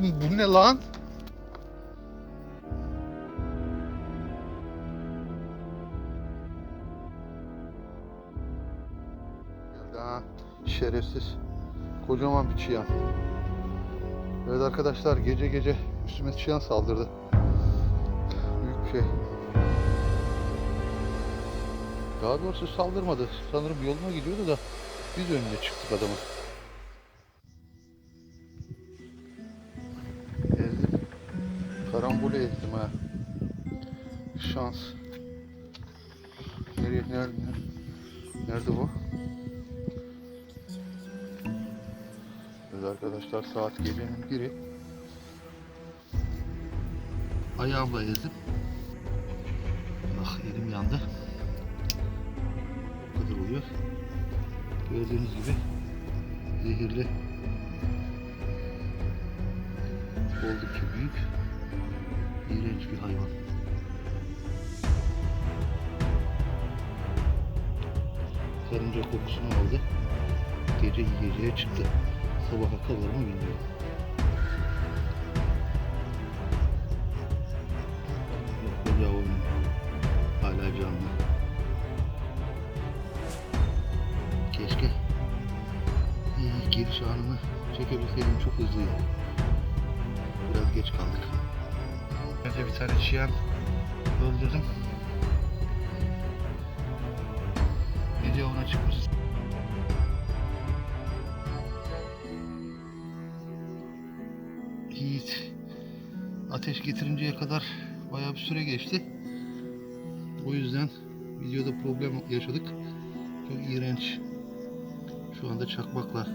Bu ne lan? Ha. Şerefsiz. Kocaman bir çıyan. Evet arkadaşlar gece gece üstüme çıyan saldırdı. Büyük şey. Daha doğrusu saldırmadı. Sanırım yoluna gidiyordu da biz önüne çıktık adamın. Karambole ezdim ha. Şans. Nereye, nerede, nerede bu? Evet arkadaşlar saat gecenin biri. Ayağımla ezdim. Ah elim yandı. Bu kadar oluyor. Gördüğünüz gibi zehirli. Oldukça büyük. İğrenç bir hayvan. Karınca kokusunu aldı. Gece yiyeceğe çıktı. Sabaha kalır mı bilmiyorum. Yok o yavrum. Hala canlı. Keşke giriş anını çekebilseydim çok hızlıydı. Biraz geç kaldık. Önce bir tane çiyan öldürdüm. Gece ona çıkmış. Yiğit ateş getirinceye kadar bayağı bir süre geçti. O yüzden videoda problem yaşadık. Çok iğrenç. Şu anda çakmakla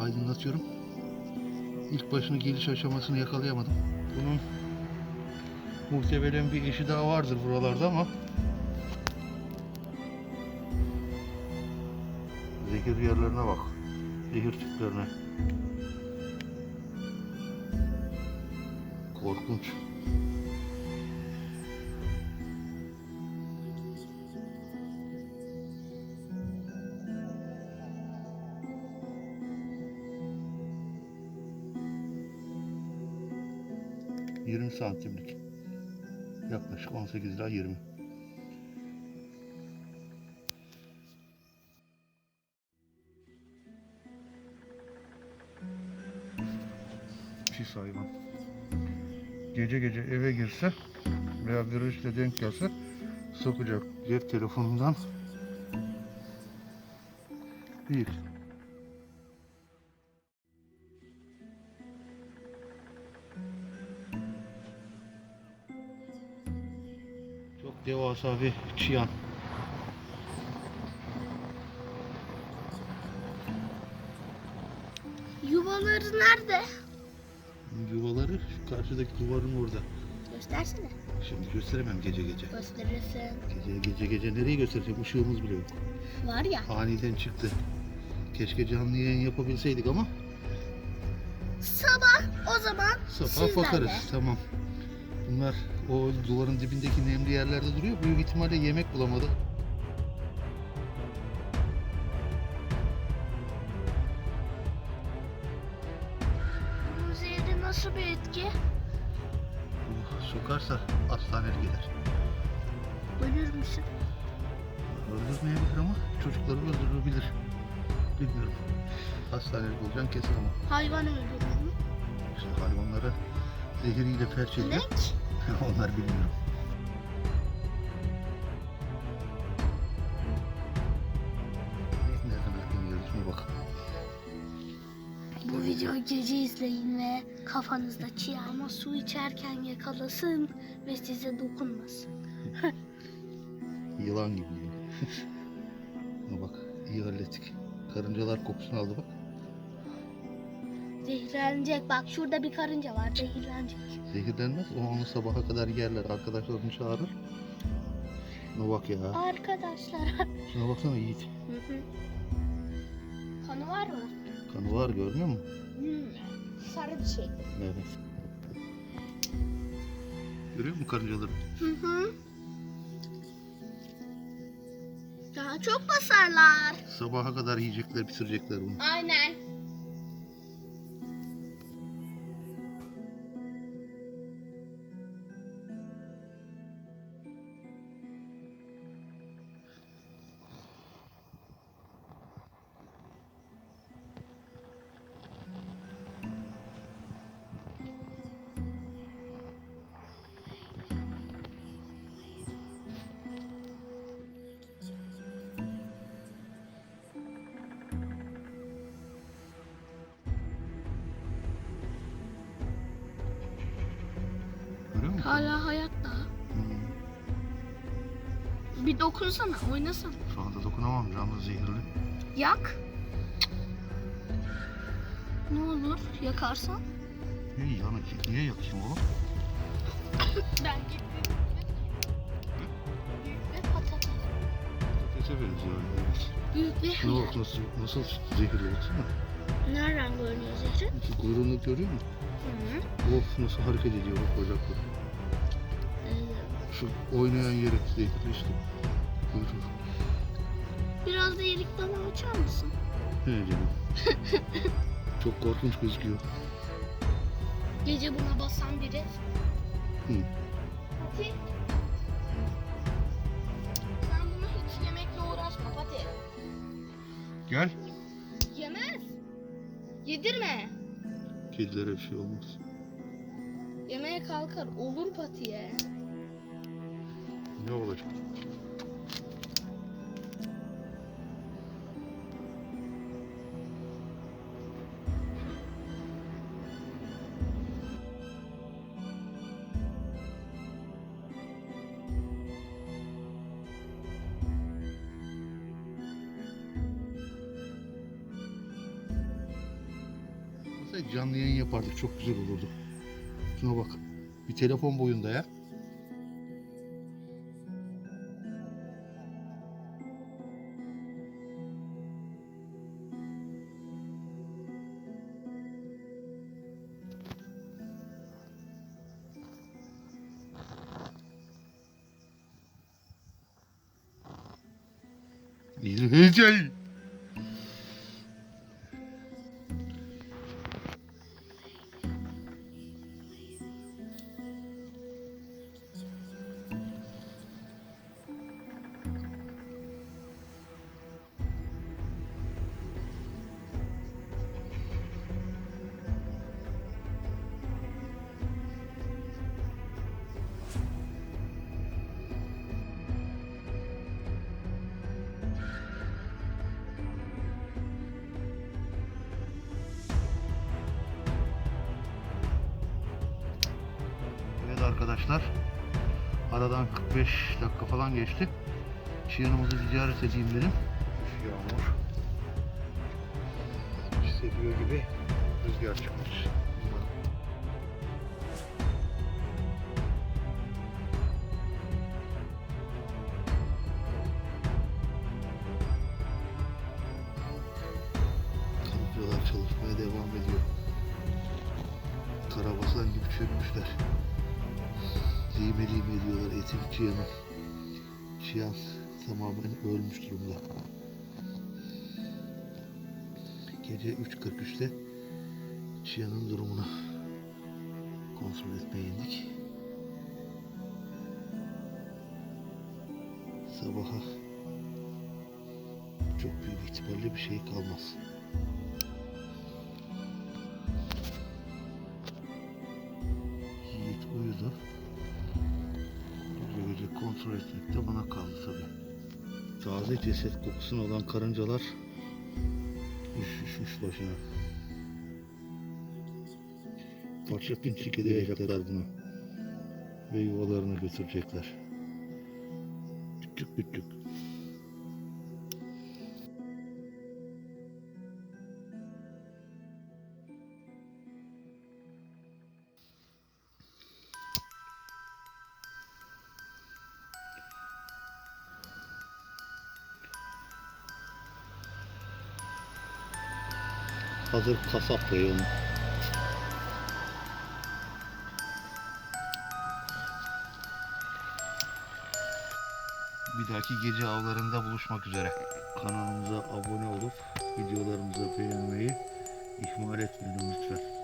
aydınlatıyorum. İlk başını geliş aşamasını yakalayamadım. Bunun muhtemelen bir eşi daha vardır buralarda ama zehir yerlerine bak. Zehir tüplerine. Korkunç. ...20 santimlik. Yaklaşık 18 ila 20. Pis hayvan. Gece gece eve girse veya virüsle denk gelse sokacak cep telefonundan değil. Devasa bir çıyan. Yuvaları nerede? Yuvaları şu karşıdaki duvarın orada. Göstersene. Şimdi gösteremem gece gece. Gösterirsin. Gece gece, gece nereye göstereceğim? Işığımız bile yok. Var ya. Aniden çıktı. Keşke canlı yayın yapabilseydik ama Sabah o zaman sabah sizlerle. bakarız. Tamam. Bunlar o duvarın dibindeki nemli yerlerde duruyor. Büyük ihtimalle yemek bulamadı. Bunun zehri nasıl bir etki? Uh, Sokarsa hastaneye gider. Ölür müsün? Öldürmeyebilir ama çocukları öldürebilir. Bilmiyorum. Hastanelik olacaksın kesin ama. Hayvan öldürür mü? İşte hayvanlara zehiriyle felç ediyor. Onlar bilmiyorum. Bu videoyu gece izleyin ve kafanızda çiğ ama su içerken yakalasın ve size dokunmasın. Yılan gibi bak iyi hallettik. Karıncalar kokusunu aldı bak. Zehirlenecek. Bak şurada bir karınca var. Zehirlenecek. Zehirlenmez o onu sabaha kadar yerler. Arkadaşlarını çağırır. Şuna bak ya. Arkadaşlar. Şuna baksana Yiğit. Hı hı. Kanı var mı? Kanı var görmüyor musun? Hmm. Sarı bir şey. Evet. Görüyor musun karıncaları? Hı hı. Daha çok basarlar. Sabaha kadar yiyecekler, bitirecekler bunu. Aynen. Hala hayatta. Hmm. Bir dokunsana, oynasana. Şu anda dokunamam canlı zehirli. Yak. Ne olur yakarsan? Niye yanık? Niye yakayım oğlum? Ben gittim. Büyük ve patates. Patatese benziyor. Evet. Büyük ve Şuna bak nasıl, nasıl zehirli baksana. Nereden görünüyor zehri? Şu kuyruğunu görüyor musun? Hı. Of nasıl hareket ediyor bak bacakları. Şu oynayan yere zehirli işte. Kuyruğu. Biraz da yerik bana açar mısın? He canım. Çok korkunç gözüküyor. Gece buna basan biri. Hı. Pati. Sen bunu hiç yemekle uğraşma Pati. Gel. Yemez. Yedirme. Kedilere bir şey olmaz. Yemeğe kalkar. Olur Pati'ye. Ne olacak? Canlı yayın yapardık çok güzel olurdu. Şuna bak. Bir telefon boyunda ya. İzleyeceğim. Arkadaşlar. Aradan 45 dakika falan geçti. Çiyanımızı ziyaret edeyim dedim. Yağmur. Hissediyor gibi rüzgar çıkmış. Kamyonlar çalışmaya devam ediyor. Karabasan gibi çürümüşler. Lime ediyorlar etin çıyanı. Çıyan tamamen ölmüş durumda. Gece 3.43'te çıyanın durumunu kontrol etmeye indik. Sabaha çok büyük ihtimalle bir şey kalmaz. Kontrol etmek de bana kaldı tabi. Taze ceset kokusunu alan karıncalar üşüşmüş başına. Parça pinçik edecekler bunu. Ve yuvalarına götürecekler. Küçük küçük. Hazır kasap reyonu. Bir dahaki gece avlarında buluşmak üzere. Kanalımıza abone olup videolarımızı beğenmeyi ihmal etmeyin lütfen.